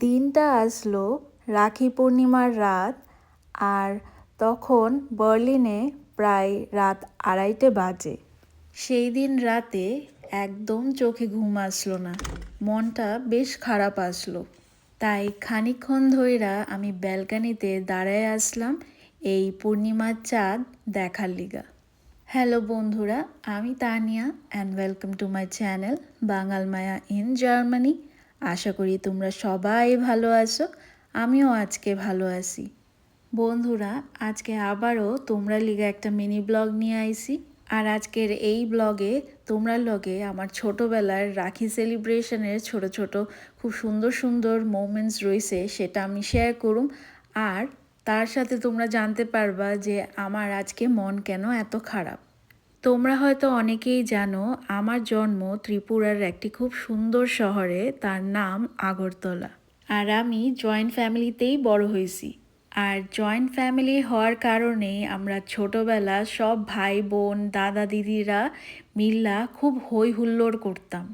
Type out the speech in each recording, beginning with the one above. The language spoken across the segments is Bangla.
দিনটা আসলো রাখি পূর্ণিমার রাত আর তখন বার্লিনে প্রায় রাত আড়াইটে বাজে। সেই দিন রাতে একদম চোখে ঘুম আসলো না, মনটা বেশ খারাপ আসলো। তাই খানিকক্ষণ ধইরা আমি ব্যালকানিতে দাঁড়ায় আসলাম এই পূর্ণিমার চাঁদ দেখার লিগা। হ্যালো বন্ধুরা, আমি Tania and welcome to my channel Bangal Maya in Germany আশা করি তোমরা সবাই ভালো আছো, আমিও আজকে ভালো আছি। বন্ধুরা, আজকে আবারও তোমরা লিগে একটা মিনি ব্লগ নিয়ে আইছি। আর আজকের এই ব্লগে, তোমরা লগে আমার ছোটোবেলার রাখি সেলিব্রেশনের ছোট ছোট খুব সুন্দর সুন্দর মোমেন্টস রয়েছে, সেটা আমি শেয়ার করুম। আর তার সাথে তোমরা জানতে পারবা যে আমার আজকে মন কেন এত খারাপ। তোমরা হয়তো অনেকেই জানো, আমার জন্ম ত্রিপুরার একটি খুব সুন্দর শহরে, তার নাম আগরতলা। আর আমি জয়েন্ট ফ্যামিলিতেই বড় হয়েছি। আর জয়েন্ট ফ্যামিলি হওয়ার কারণে আমরা ছোটবেলা সব ভাই বোন দাদা দিদিরা মিল্লা খুব হই হুল্লোড় করতাম।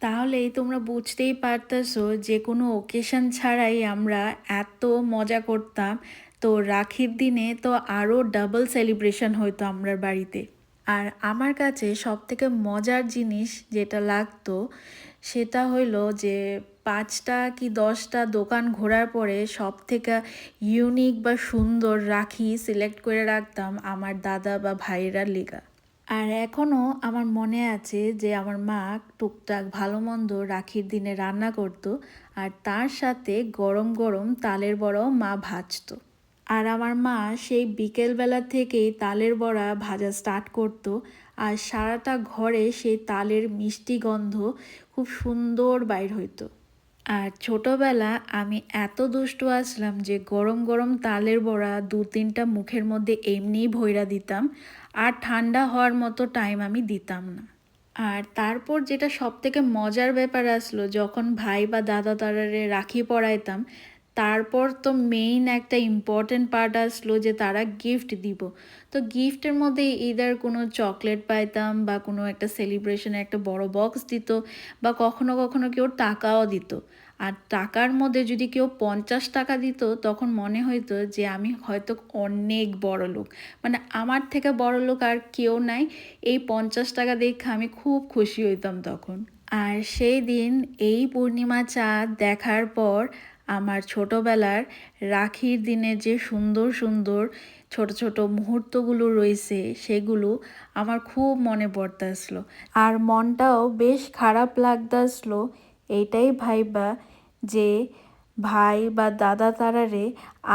তাহলেই তোমরা বুঝতেই পারতেছো, যে কোনো ওকেশন ছাড়াই আমরা এত মজা করতাম। তো রাখির দিনে তো আরও ডাবল সেলিব্রেশন হইতো আমরা বাড়িতে। আর আমার কাছে সব থেকে মজার জিনিস যেটা লাগতো সেটা হইল যে পাঁচটা কি দশটা দোকান ঘোরার পরে সব থেকে ইউনিক বা সুন্দর রাখি সিলেক্ট করে রাখতাম আমার দাদা বা ভাইয়েরা লেগা। আর এখনও আমার মনে আছে যে আমার মা টুকটাক ভালো মন্দ রাখির দিনে রান্না করত আর তার সাথে গরম গরম তালের বড়াও মা ভাজতো। আর আমার মা সেই বিকেলবেলা থেকেই তালের বড়া ভাজা স্টার্ট করত। আর সারাটা ঘরে সেই তালের মিষ্টি গন্ধ খুব সুন্দর বাইর হইতো। আর ছোটবেলা আমি এত দুষ্টু আসলাম যে গরম গরম তালের বড়া দু তিনটা মুখের মধ্যে এমনিই ভৈরা দিতাম আর ঠান্ডা হওয়ার মতো টাইম আমি দিতাম না। আর তারপর যেটা সব থেকে মজার ব্যাপার আসলো, যখন ভাই বা দাদা তারারে রাখি পড়াইতাম তারপর তো মেইন একটা ইম্পর্টেন্ট পার্ট আসলো যে তারা গিফট দিব। তো গিফটের মধ্যে ইদার কোনো চকলেট পাইতাম বা কোনো একটা সেলিব্রেশনে একটা বড় বক্স দিত বা কখনো কখনো কেউ টাকাও দিত। আর টাকার মধ্যে যদি কেউ পঞ্চাশ টাকা দিত, তখন মনে হইতো যে আমি হয়তো অনেক বড় লোক। মানে আমার থেকে বড় লোক আর কেউ নাই। এই পঞ্চাশ টাকা দেখে আমি খুব খুশি হইতাম তখন। আর সেই দিন এই পূর্ণিমা চাঁদ দেখার পর আমার ছোটবেলার রাখির দিনে যে সুন্দর সুন্দর ছোট ছোট মুহূর্তগুলো রয়েছে, সেগুলো আমার খুব মনে পড়তেছিল। আর মনটাও বেশ খারাপ লাগতেছিল, এইটাই ভাইবা যে ভাই বা দাদা তারারে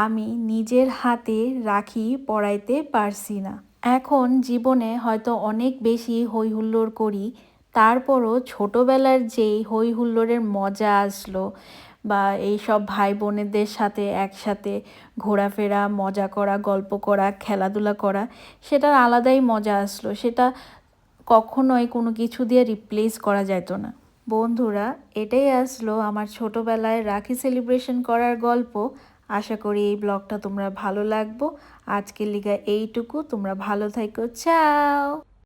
আমি নিজের হাতে রাখি পড়াইতে পারছি না। এখন জীবনে হয়তো অনেক বেশি হই হুল্লোড় করি, তারপরও ছোটোবেলার যেই হই হুল্লোড়ের মজা আসলো বা এই সব ভাই বোনেদের সাথে একসাথে ঘোরাফেরা, মজা করা, গল্প করা, খেলাধুলা করা, সেটার আলাদাই মজা আসলো। সেটা কখনোই কোনো কিছু দিয়ে রিপ্লেস করা যেত না। বন্ধুরা, এটাই আসলো আমার ছোটোবেলায় রাখি সেলিব্রেশন করার গল্প। আশা করি এই ব্লগটা তোমরা ভালো লাগবো। আজকের লিগা এইটুকু। তোমরা ভালো থাকো। চাও!